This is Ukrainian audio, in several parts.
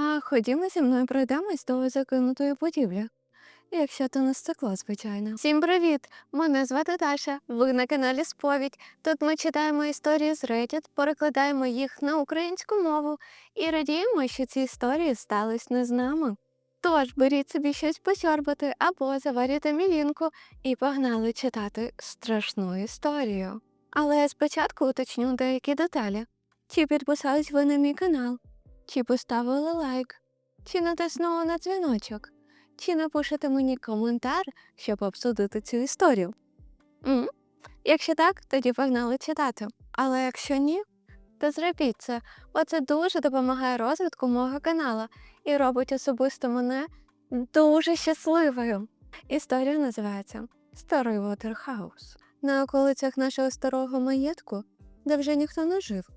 А ходімо зі мною пройдемось до закинутої будівлі. Якщо ти не стекло, звичайно. Всім привіт! Мене звати Даша. Ви на каналі Сповідь. Тут ми читаємо історії з Reddit, перекладаємо їх на українську мову і радіємо, що ці історії стались не з нами. Тож беріть собі щось посьорбати або заварюйте мілінку і погнали читати страшну історію. Але спочатку уточню деякі деталі. Чи підписались ви на мій канал? Чи поставили лайк? Чи натиснули на дзвіночок? Чи напишете мені коментар, щоб обсудити цю історію? М? Якщо так, тоді погнали читати. Але якщо ні, то зробіть це, бо це дуже допомагає розвитку мого канала і робить особисто мене дуже щасливою. Історія називається Старий Вотерхаус. На околицях нашого старого маєтку, де вже ніхто не жив,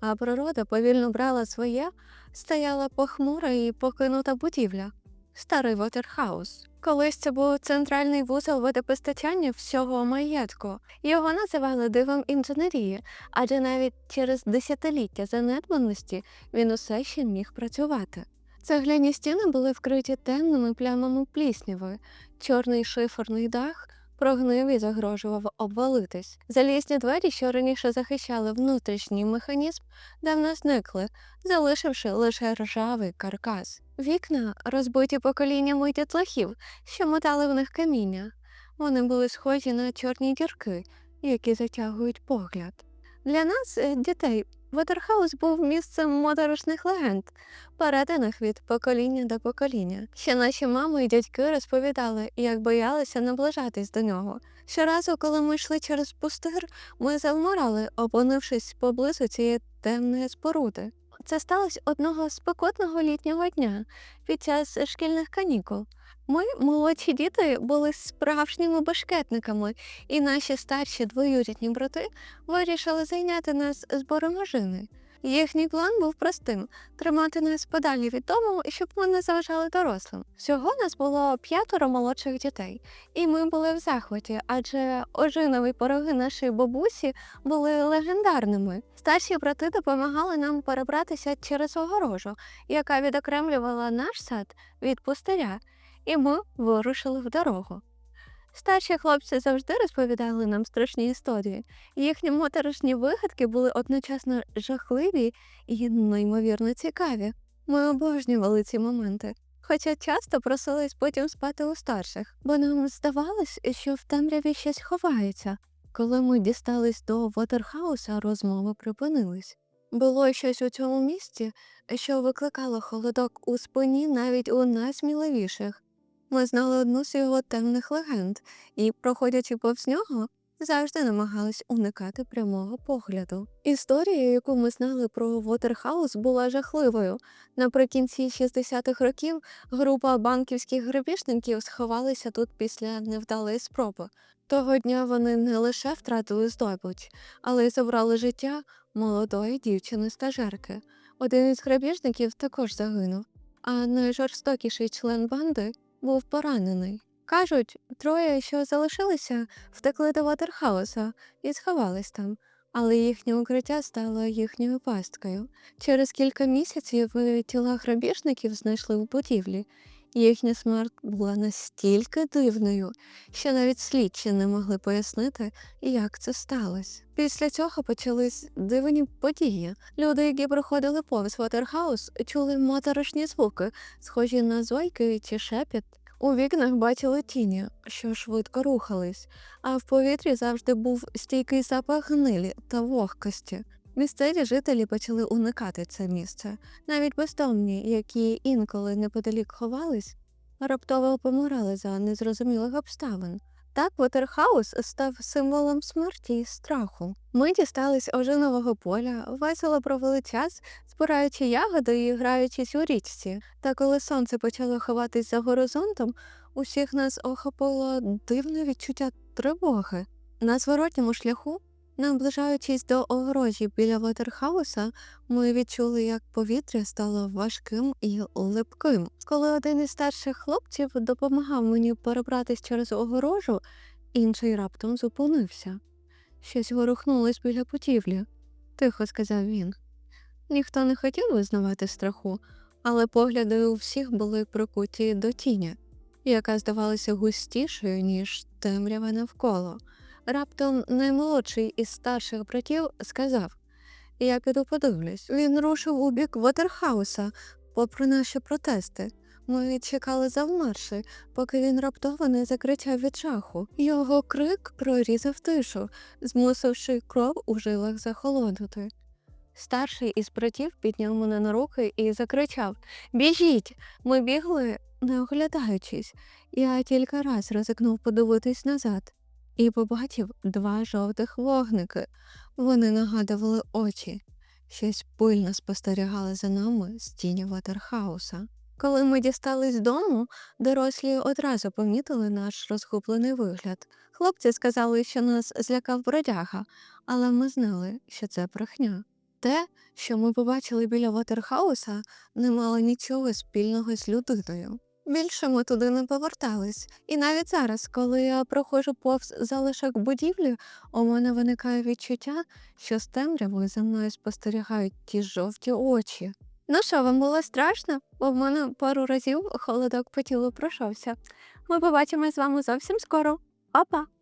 а природа повільно брала своє, стояла похмура і покинута будівля. Старий Вотерхаус. Колись це був центральний вузол водопостачання всього маєтку. Його називали дивом інженерії, адже навіть через десятиліття занедбаності він усе ще міг працювати. Цегляні стіни були вкриті темними плямами плісняви, чорний шиферний дах прогнив і загрожував обвалитись. Залізні двері, що раніше захищали внутрішній механізм, давно зникли, залишивши лише ржавий каркас. Вікна розбиті поколіннями дітлахів, що мотали в них каміння. Вони були схожі на чорні дірки, які затягують погляд. Для нас, е, дітей, Вотерхаус був місцем моторошних легенд, переданих від покоління до покоління. Ще наші мами і дядьки розповідали, як боялися наближатись до нього. Щоразу, коли ми йшли через пустир, ми завмирали, опинившись поблизу цієї темної споруди. Це сталося одного спекотного літнього дня під час шкільних канікул. Ми, молодші діти, були справжніми башкетниками, і наші старші двоюрідні брати вирішили зайняти нас збором ожини. Їхній план був простим тримати нас подалі від дому, щоб ми не заважали дорослим. Всього нас було п'ятеро молодших дітей, і ми були в захваті, адже ожинові пироги нашої бабусі були легендарними. Старші брати допомагали нам перебратися через огорожу, яка відокремлювала наш сад від пустиря, і ми вирушили в дорогу. Старші хлопці завжди розповідали нам страшні історії. Їхні моторошні вигадки були одночасно жахливі і неймовірно цікаві. Ми обожнювали ці моменти. Хоча часто просились потім спати у старших, бо нам здавалось, що в темряві щось ховається. Коли ми дістались до Вотерхауса, розмови припинились. Було щось у цьому місці, що викликало холодок у спині навіть у найсміливіших. Ми знали одну з його темних легенд і, проходячи повз нього, завжди намагались уникати прямого погляду. Історія, яку ми знали про Вотерхаус, була жахливою. Наприкінці 60-х років група банківських грабіжників сховалися тут після невдалої спроби. Того дня вони не лише втратили здобич, але й забрали життя молодої дівчини-стажерки. Один із грабіжників також загинув, а найжорстокіший член банди був поранений. Кажуть, троє, що залишилися, втекли до Ватерхауса і сховались там, але їхнє укриття стало їхньою пасткою. Через кілька місяців е, тіла грабіжників знайшли в будівлі. Їхня смерть була настільки дивною, що навіть слідчі не могли пояснити, як це сталося. Після цього почались дивні події. Люди, які проходили повз Waterhouse, чули моторошні звуки, схожі на зойки чи шепіт. У вікнах бачили тіні, що швидко рухались, а в повітрі завжди був стійкий запах гнилі та вогкості. Місцеві жителі почали уникати це місце. Навіть бездомні, які інколи неподалік ховались, раптово помирали за незрозумілих обставин. Так Вотерхаус став символом смерті і страху. Ми дістались ожинового поля, весело провели час, збираючи ягоди і граючись у річці. Та коли сонце почало ховатись за горизонтом, усіх нас охопило дивне відчуття тривоги. На зворотньому шляху Наближаючись до огорожі біля Вотерхауса, ми відчули, як повітря стало важким і липким. Коли один із старших хлопців допомагав мені перебратись через огорожу, інший раптом зупинився. Щось ворухнулось біля будівлі, тихо сказав він. Ніхто не хотів визнавати страху, але погляди у всіх були прикуті до тіні, яка здавалася густішою, ніж темрява навколо. Раптом наймолодший із старших братів сказав: Я піду подивлюсь. Він рушив у бік Вотерхауса, попри наші протести. Ми чекали завмерши, поки він раптово не закричав від жаху. Його крик прорізав тишу, змусивши кров у жилах захолонути. Старший із братів підняв мене на руки і закричав Біжіть! Ми бігли, не оглядаючись. Я тільки раз ризикнув подивитись назад і побачив два жовтих вогники. Вони нагадували очі. Щось пильно спостерігали за нами з тіні Ватерхауса. Коли ми дістались дому, дорослі одразу помітили наш розгублений вигляд. Хлопці сказали, що нас злякав бродяга, але ми знали, що це брехня. Те, що ми побачили біля Ватерхауса, не мало нічого спільного з людиною. Більше ми туди не повертались, і навіть зараз, коли я проходжу повз залишок будівлі, у мене виникає відчуття, що з темрявою за мною спостерігають ті жовті очі. Ну що, вам було страшно? Бо в мене пару разів холодок по тілу пройшовся. Ми побачимось з вами зовсім скоро. Па-па!